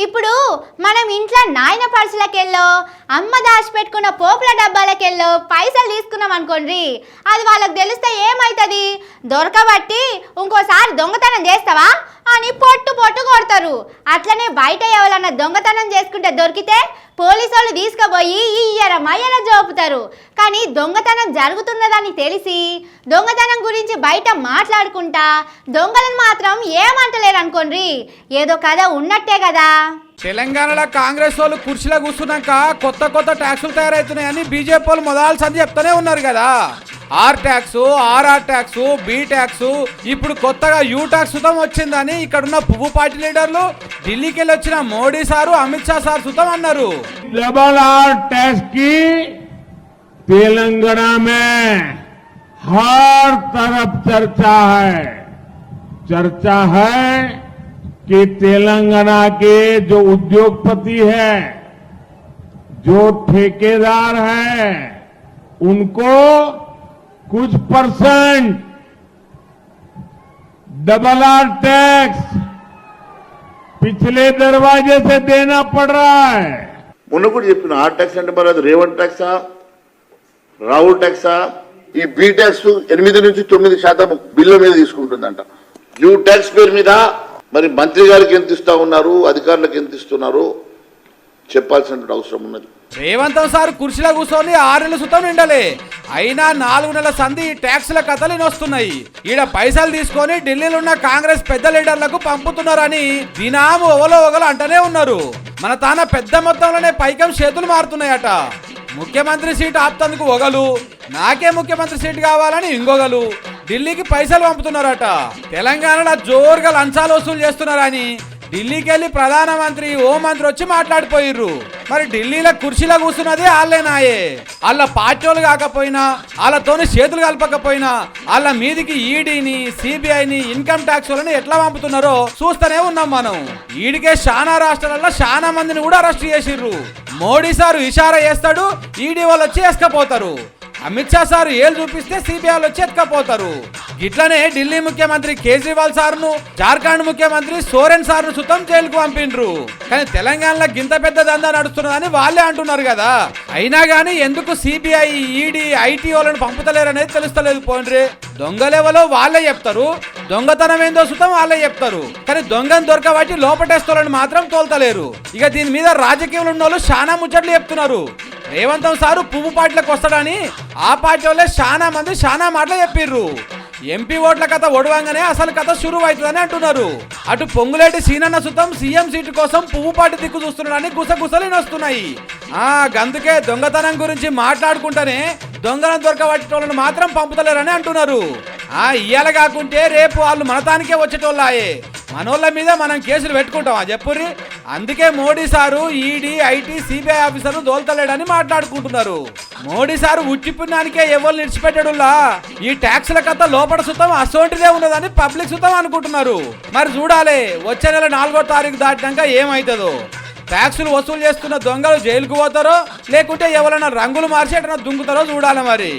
ఇప్పుడు మనం ఇంట్లో నాయన పర్సులకెళ్ళో అమ్మ దాచిపెట్టుకున్న పోపుల డబ్బాలకెళ్ళో పైసలు తీసుకున్నాం అనుకోండి అది వాళ్ళకి తెలిస్తే ఏమవుతుంది దొరకబట్టి ఇంకోసారి దొంగతనం చేస్తావా? అని పొట్టు పొట్టు కొడతారు. అట్లనే బయట ఎవరన్నా దొంగతనం చేసుకుంటే దొరికితే పోలీసు వాళ్ళు తీసుకుపోయి ఇయ్యర మయ్యల జోపుతారు. కానీ దొంగతనం జరుగుతున్నదని తెలిసి దొంగతనం గురించి బయట మాట్లాడుకుంటా దొంగలను మాత్రం ఏమంటలేరు అనుకోండి ఏదో కథ ఉన్నట్టే కదా. తెలంగాణలో కాంగ్రెస్ వాళ్ళు కుర్చీలో కూర్చున్నాక కొత్త కొత్త ట్యాక్సులు తయారవుతున్నాయని బీజేపీ వాళ్ళు మొదలు చెప్తూనే ఉన్నారు కదా. R tax R R tax B tax ఇప్పుడు కొత్తగా యూ ట్యాక్స్ సుతం వచ్చిందని ఇక్కడ ఉన్న పువ్వు పార్టీ లీడర్లు ఢిల్లీకి వెళ్ళి వచ్చిన మోడీ సారు అమిత్ షా సార్ సుతం అన్నారు डबल आर टैक्स की तेलंगाना में हर तरफ चर्चा है चर्चा है कि तेलंगाना के जो उद्योगपति है जो ठेकेदार है उनको कुछ परसेंट डबल आर टैक्स पिछले दरवाजे से देना पड़ रहा है మొన్న కూడా చెప్పిన ఆ ట్యాక్స్ అంటే మరి అది రేవంత్ ట్యాక్సా రావుల్ ట్యాక్సా ఈ బి ట్యాక్స్ ఎనిమిది నుంచి తొమ్మిది శాతం బిల్లు మీద తీసుకుంటుందంట యూ ట్యాక్స్ పేరు మీద మరి మంత్రి గారికి ఎంత ఇస్తా ఉన్నారు అధికారులకు ఎంత ఇస్తున్నారు చెప్పాల్సిన అవసరం ఉన్నది రేవంత్ సార్ కుర్చీలో కూర్చొని ఆరు నెలల సుతం నిండలే. అయినా నాలుగు నెలల సంధి ట్యాక్స్ల కథలు వస్తున్నాయి ఈడ పైసలు తీసుకొని ఢిల్లీలో ఉన్న కాంగ్రెస్ పెద్ద లీడర్లకు పంపుతున్నారని దినాము ఒకలో ఒగలు అంటనే ఉన్నారు. మన తాన పెద్ద మొత్తంలోనే పైకం చేతులు మారుతున్నాయట. ముఖ్యమంత్రి సీట్ ఆప్తందుకు ఒగలు. నాకే ముఖ్యమంత్రి సీట్ కావాలని ఇంకొకలు ఢిల్లీకి పైసలు పంపుతున్నారట. తెలంగాణలో జోరుగా లంచాలు వసూలు చేస్తున్నారని ఢిల్లీకి వెళ్ళి ప్రధానమంత్రి హోంమంత్రి వచ్చి మాట్లాడిపోయిర్రు. మరి ఢిల్లీలో కుర్చీలో కూర్చున్నది వాళ్ళేనాయే వాళ్ళ పార్టీలు కాకపోయినా వాళ్ళతోని చేతులు కలపకపోయినా వాళ్ళ మీదికి ఈడీని సిబిఐని ఇన్కమ్ ట్యాక్స్ వాళ్ళని ఎట్లా పంపుతున్నారో చూస్తూనే ఉన్నాం మనం. ఈడికే శానా రాష్ట్రాలలో చానా మందిని కూడా అరెస్ట్ చేసిర్రు. మోడీ సారు ఇషారా చేస్తాడు ఈడీ వాళ్ళు వచ్చి వేసుకపోతారు. అమిత్ షా సార్ ఏలు చూపిస్తే సిబిఐ వచ్చి ఎత్తుకపోతారు ఇట్లనే ఢిల్లీ ముఖ్యమంత్రి కేజ్రీవాల్ సార్ను జార్ఖండ్ ముఖ్యమంత్రి సోరెన్ సార్ను సుతం జైలుకు పంపిండ్రు. కానీ తెలంగాణలో గింత పెద్ద దందా నడుస్తున్నదని వాళ్ళే అంటున్నారు కదా. అయినా గానీ ఎందుకు సిబిఐ ఈడీ ఐటీ వాళ్ళని పంపుతలేరు అనేది తెలుస్తలేదు పోండ్రి దొంగలేవలో వాళ్ళే చెప్తారు. దొంగతనం ఏందో సుతం వాళ్ళే చెప్తారు. కానీ దొంగను దొరకబట్టి లోపటేస్తోళ్ళని మాత్రం తోల్తలేరు. ఇక దీని మీద రాజకీయంలో ఉన్న వాళ్ళు చాలా ముచ్చట్లు చెప్తున్నారు. రేవంతం సారు పువ్వు పార్టీలకు వస్తాడని ఆ పార్టీ వాళ్ళే చాలా మంది చాలా మాటలు చెప్పిర్రు. ఎంపీ ఓట్ల కథ ఒడవంగానే అసలు కథ షురువు అవుతుందని అంటున్నారు. అటు పొంగులేటి సీనన్న సుతం సీఎం సీటు కోసం పువ్వుపాటి దిక్కు చూస్తున్నాడని గుసగుసలు వస్తున్నాయి ఆ గందుకే దొంగతనం గురించి మాట్లాడుకుంటేనే దొంగలను దొరకబట్టేటోళ్ళని మాత్రం పంపుతలేరని అంటున్నారు. ఆ ఇయ్యాల కాకుంటే రేపు వాళ్ళు మనతానికే వచ్చేటోళ్ళాయే. మనోళ్ళ మీద మనం కేసులు పెట్టుకుంటామా చెప్పుర్రి? అందుకే Modi sir ED IT CBI ఆఫీసర్లు దోల్తలేడని మాట్లాడుకుంటున్నారు. మోడీ సారు ఉచ్చిపుణ్యానికే ఎవరు నిడిచిపెట్టాడులా ఈ ట్యాక్స్ల కథ లోపల సుతం అసోంటిదే ఉన్నదని పబ్లిక్ సుతం అనుకుంటున్నారు. మరి చూడాలి వచ్చే నెల నాలుగో తారీఖు దాటినాక ఏమవుతుందో ట్యాక్సులు వసూలు చేస్తున్న దొంగలు జైలుకు పోతారో లేకుంటే ఎవరైనా రంగులు మార్చి ఎటన్నా దుంకుతారో చూడాలి మరి.